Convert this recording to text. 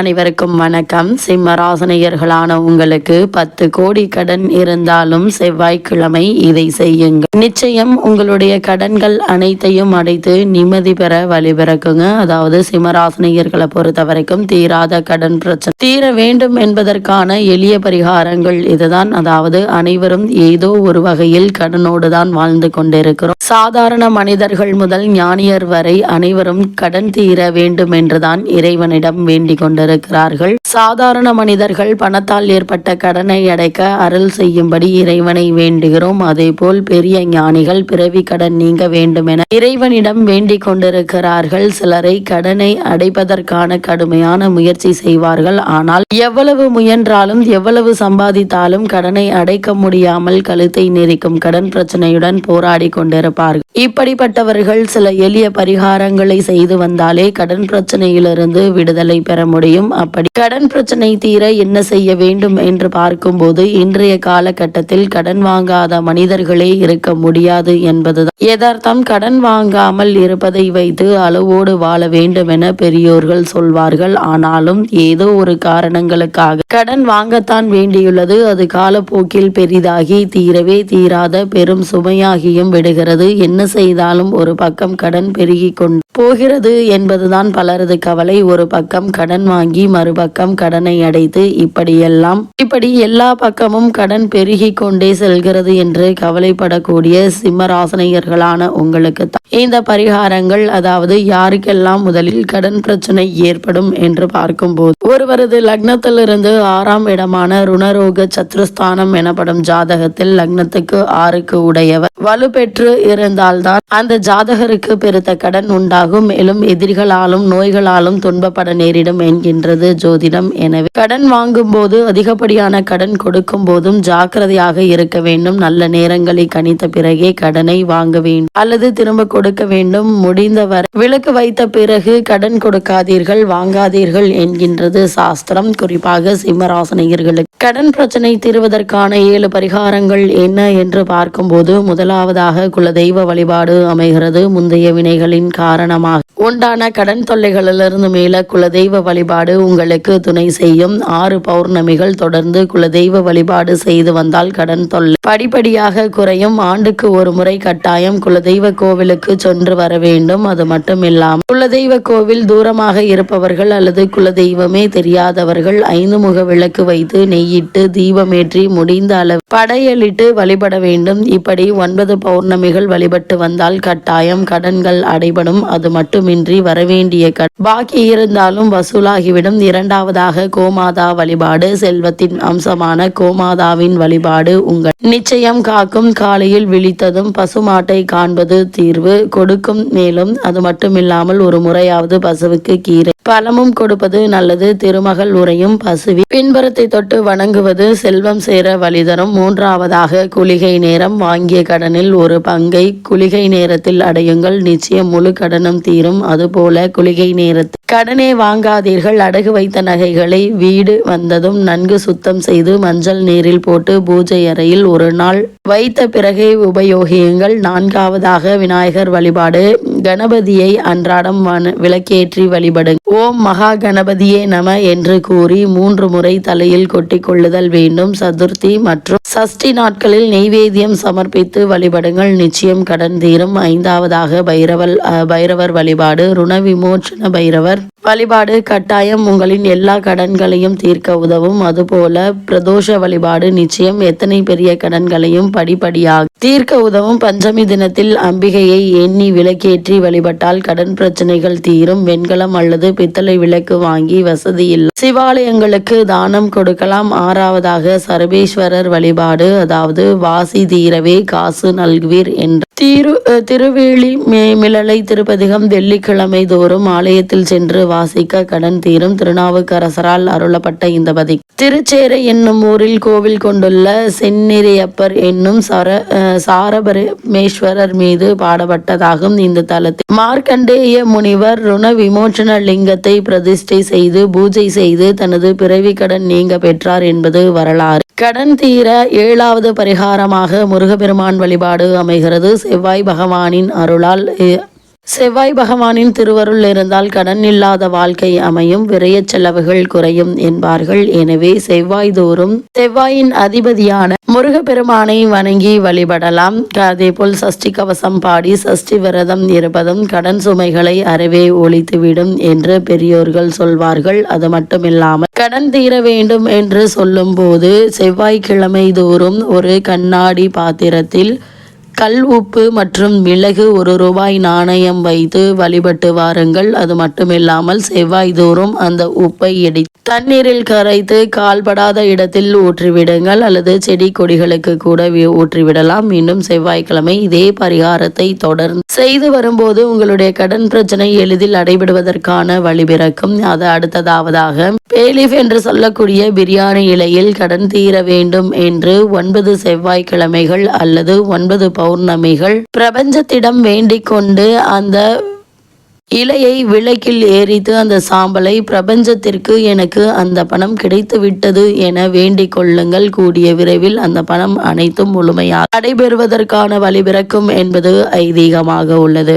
அனைவருக்கும் வணக்கம். சிம்மராசனையர்களான உங்களுக்கு பத்து கோடி கடன் இருந்தாலும் செவ்வாய்க்கிழமை இதை செய்யுங்கள். நிச்சயம் உங்களுடைய கடன்கள் அனைத்தையும் அடைத்து நிம்மதி பெற வழிபிறக்குங்க அதாவது சிம்மராசனையர்களை பொறுத்த வரைக்கும் தீராத கடன் பிரச்சனை. தீர வேண்டும் என்பதற்கான எளிய பரிகாரங்கள் இதுதான். அதாவது அனைவரும் ஏதோ ஒரு வகையில் கடனோடு தான் வாழ்ந்து கொண்டிருக்கிறோம். சாதாரண மனிதர்கள் முதல் ஞானியர் வரை அனைவரும் கடன் தீர வேண்டும் என்றுதான் இறைவனிடம் வேண்டிக் கொண்டிருக்கிறார்கள். சாதாரண மனிதர்கள் பணத்தால் ஏற்பட்ட கடனை அடைக்க அருள் செய்யும்படி இறைவனை வேண்டுகிறோம். அதேபோல் பெரிய ஞானிகள் பிறவி கடன் நீங்க வேண்டும் என இறைவனிடம் வேண்டிக் கொண்டிருக்கிறார்கள். சிலரை கடனை அடைப்பதற்கான கடுமையான முயற்சி செய்வார்கள். ஆனால் எவ்வளவு முயன்றாலும் எவ்வளவு சம்பாதித்தாலும் கடனை அடைக்க முடியாமல் கழுத்தை நெரிக்கும் கடன் பிரச்சனையுடன் போராடி கொண்டிருப்பார்கள். இப்படிப்பட்டவர்கள் சில எளிய பரிகாரங்களை செய்து வந்தாலே கடன் பிரச்சனையிலிருந்து விடுதலை பெற முடியும். அப்படி கடன் பிரச்சனை தீர என்ன செய்ய வேண்டும் என்று பார்க்கும்போது இன்றைய காலகட்டத்தில் கடன் வாங்காத மனிதர்களே இருக்க முடியாது என்பதுதான். யதார்த்தம் கடன் வாங்காமல் இருப்பதை வைத்து அளவோடு வாழ வேண்டும் என பெரியோர்கள் சொல்வார்கள். ஆனாலும் ஏதோ ஒரு காரணங்களுக்காக கடன் வாங்கத்தான் வேண்டியுள்ளது. அது காலப்போக்கில் பெரிதாகி தீரவே தீராத பெரும் சுமையாகியும் விடுகிறது. என்ன செய்தாலும் ஒரு பக்கம் கடன் பெருகி கொண்டு போகிறது என்பதுதான் பலரது கவலை. ஒரு பக்கம் கடன் வாங்கி மறுபக்கம் கடனை அடைத்து இப்படியெல்லாம் இப்படி எல்லா பக்கமும் கடன் பெருகி கொண்டே செல்கிறது என்று கவலைப்படக்கூடிய சிம்மராசனையர்களான உங்களுக்கு இந்த பரிகாரங்கள் அதாவது யாருக்கெல்லாம் முதலில் கடன் பிரச்சனை ஏற்படும் என்று பார்க்கும்போது ஒருவரது லக்னத்திலிருந்து ஆறாம் இடமான ருணரோக சத்ருஸ்தானம் எனப்படும் ஜாதகத்தில் லக்னத்துக்கு ஆறுக்கு உடையவர். வலுப்பெற்று இருந்தால்தான் அந்த ஜாதகருக்கு பெருத்த கடன் உண்டாகும். மேலும் எதிரிகளாலும் நோய்களாலும் துன்பப்பட நேரிடும் என்கின்றது ஜோதிடம். எனவே கடன் வாங்கும் போது அதிகப்படியான கடன் கொடுக்கும் போதும் ஜாக்கிரதையாக இருக்க வேண்டும். நல்ல நேரங்களை கணித்த பிறகே கடனை வாங்க வேண்டும். அல்லது திரும்ப கொடுக்க வேண்டும். முடிந்தவரை விளக்கு வைத்த பிறகு கடன் கொடுக்காதீர்கள் வாங்காதீர்கள் என்கின்றது சாஸ்திரம். குறிப்பாக சிம்மராசனையர்களுக்கு கடன் பிரச்சனை தீர்வதற்கான ஏழு பரிகாரங்கள் என்ன என்று பார்க்கும்போது முதலாவதாக குலதெய்வ வழிபாடு அமைகிறது. முந்தைய வினைகளின் காரணமாக உண்டான கடன் தொல்லைகளிலிருந்து மேல குலதெய்வ வழிபாடு உங்களுக்கு துணை செய்யும். ஆறு பௌர்ணமிகள் தொடர்ந்து குலதெய்வ வழிபாடு செய்து வந்தால் கடன் தொல்லை படிப்படியாக குறையும். ஆண்டுக்கு ஒரு முறை கட்டாயம் குலதெய்வ கோவிலுக்கு சென்று வர வேண்டும். அது மட்டும் இல்லாமல் குலதெய்வ கோவில் தூரமாக இருப்பவர்கள் அல்லது குலதெய்வமே தெரியாதவர்கள் ஐந்து முக விளக்கு வைத்து நெய்யிட்டு தீபமேற்றி முடிந்த அளவு படையலிட்டு வழிபட வேண்டும். இப்படி ஒன்பது பௌர்ணமிகள் வழிபட்டு வந்தால் கட்டாயம் கடன்கள் அடைபடும். அது மட்டுமின்றி வரவேண்டிய பாக்கி இருந்தாலும் வசூலாகிவிடும். இரண்டாவதாக கோமாதா வழிபாடு செல்வத்தின் அம்சமான கோமாதாவின் வழிபாடு உங்கள் நிச்சயம் காக்கும். காலையில் விழித்ததும் பசுமாட்டை காண்பது தீர்வு. கொடுக்கும் மேலும் அது மட்டுமில்லாமல் ஒரு முறையாவது பசுவுக்கு கீரை பழமும் கொடுப்பது நல்லது திருமகள் உரையும் பசுவி. பின்புறத்தை தொட்டு வணங்குவது செல்வம் சேர வழிதரும். மூன்றாவதாக குளிகை நேரம் வாங்கிய கடனில் ஒரு பங்கை குளிகை நேரத்தில் அடையுங்கள். நிச்சயம் முழு கடனும் தீரும். அதுபோல குளிகை நேரத்தில் கடனே வாங்காதீர்கள். அடகு வைத்த நகைகளை வீடு வந்ததும் நன்கு சுத்தம் செய்து மஞ்சள் நீரில் போட்டு பூஜை அறையில் ஒரு நாள் வைத்த பிறகே உபயோகியுங்கள். நான்காவதாக விநாயகர் வழிபாடு. கணபதியை அன்றாடம் வன- விளக்கேற்றி வழிபடுங்கள். ஓம் மகா கணபதியே நம என்று கூறி மூன்று முறை தலையில் கொட்டிக்கொள்ளுதல் வேண்டும். சதுர்த்தி மற்றும் சஷ்டி நாட்களில் நெய்வேத்தியம் சமர்ப்பித்து வழிபடுங்கள். நிச்சயம் கடன் தீரும். ஐந்தாவதாக பைரவல் பைரவர் வழிபாடு. ருண விமோச்சன பைரவர். வழிபாடு கட்டாயம் உங்களின் எல்லா கடன்களையும் தீர்க்க உதவும். அதுபோல பிரதோஷ வழிபாடு நிச்சயம் எத்தனை பெரிய கடன்களையும் படிப்படியாக தீர்க்க உதவும். பஞ்சமி தினத்தில் அம்பிகையை எண்ணி விளக்கேற்றி வழிபட்டால் கடன் பிரச்சனைகள் தீரும். வெண்கலம் அல்லது பித்தளை விளக்கு வாங்கி வசதியில் சிவாலயங்களுக்கு தானம் கொடுக்கலாம். ஆறாவதாக சர்வேஸ்வரர் வழிபாடு அதாவது வாசி தீரவே காசு நல்குவீர் என்ற திரு திருவேலி மிளலை திருப்பதிகம் வெள்ளிக்கிழமை தோறும் ஆலயத்தில் சென்று வாசிக்க கடன் தீரும் திருநாவுக்கரசரால் அருளப்பட்ட இந்த பதி திருச்சேரை என்னும் ஊரில் கோவில் கொண்டுள்ள செந்நிறையப்பர் என்னும் சர சாரபரமேஸ்வரர் மீது பாடப்பட்டதாகும் இந்த தலத்தில். மார்க்கண்டேய முனிவர் ருண விமோச்சன லிங்கத்தை பிரதிஷ்டை செய்து பூஜை செய்து தனது பிறவி கடன் நீங்க பெற்றார் என்பது வரலாறு. கடன் தீர ஏழாவது பரிகாரமாக முருகப்பெருமான் வழிபாடு அமைகிறது. செவ்வாய் பகவானின் அருளால் செவ்வாய் பகவானின் திருவருள் இருந்தால் கடன் இல்லாத வாழ்க்கை அமையும் விரைய செலவுகள் குறையும் என்பார்கள். எனவே செவ்வாய் தோறும் செவ்வாயின் அதிபதியான முருகப்பெருமானை வணங்கி வழிபடலாம். அதேபோல் சஷ்டி கவசம் பாடி சஷ்டி விரதம் இருப்பதும் கடன் சுமைகளை அறவே ஒழித்துவிடும் என்று பெரியோர்கள் சொல்வார்கள். அது மட்டுமில்லாமல் கடன் தீர வேண்டும் என்று சொல்லும்போது செவ்வாய்க்கிழமை தோறும் ஒரு கண்ணாடி பாத்திரத்தில் கல் உப்பு மற்றும் மிளகு ஒரு ரூபாய் நாணயம் வைத்து வழிபட்டு வாருங்கள். அது மட்டுமில்லாமல் செவ்வாய் தோறும் அந்த உப்பை எடி தண்ணீரில் கரைத்து கால்படாத இடத்தில் ஊற்றிவிடுங்கள். அல்லது செடி கொடிகளுக்கு கூட ஊற்றிவிடலாம். மீண்டும் செவ்வாய்க்கிழமை இதே பரிகாரத்தை தொடர்ந்து செய்து வரும்போது உங்களுடைய கடன் பிரச்சனை எளிதில் அடைபடுவதற்கான வழிபிறக்கும் அது அடுத்ததாவதாக பேலிஃப் என்று சொல்லக்கூடிய பிரியாணி இலையில் கடன் தீர வேண்டும் என்று ஒன்பது செவ்வாய்க்கிழமைகள் அல்லது ஒன்பது பௌர்ணமிகள். பிரபஞ்சத்திடம் வேண்டிக் கொண்டு அந்த இலையை விளக்கில் எரித்து அந்த சாம்பலை பிரபஞ்சத்திற்கு எனக்கு அந்த பணம் கிடைத்து விட்டது என வேண்டிக் கொள்ளுங்கள். கூடிய விரைவில் அந்த பணம் அனைத்தும் முழுமையாக நடைபெறுவதற்கான வழிபிறக்கும் என்பது ஐதீகமாக உள்ளது.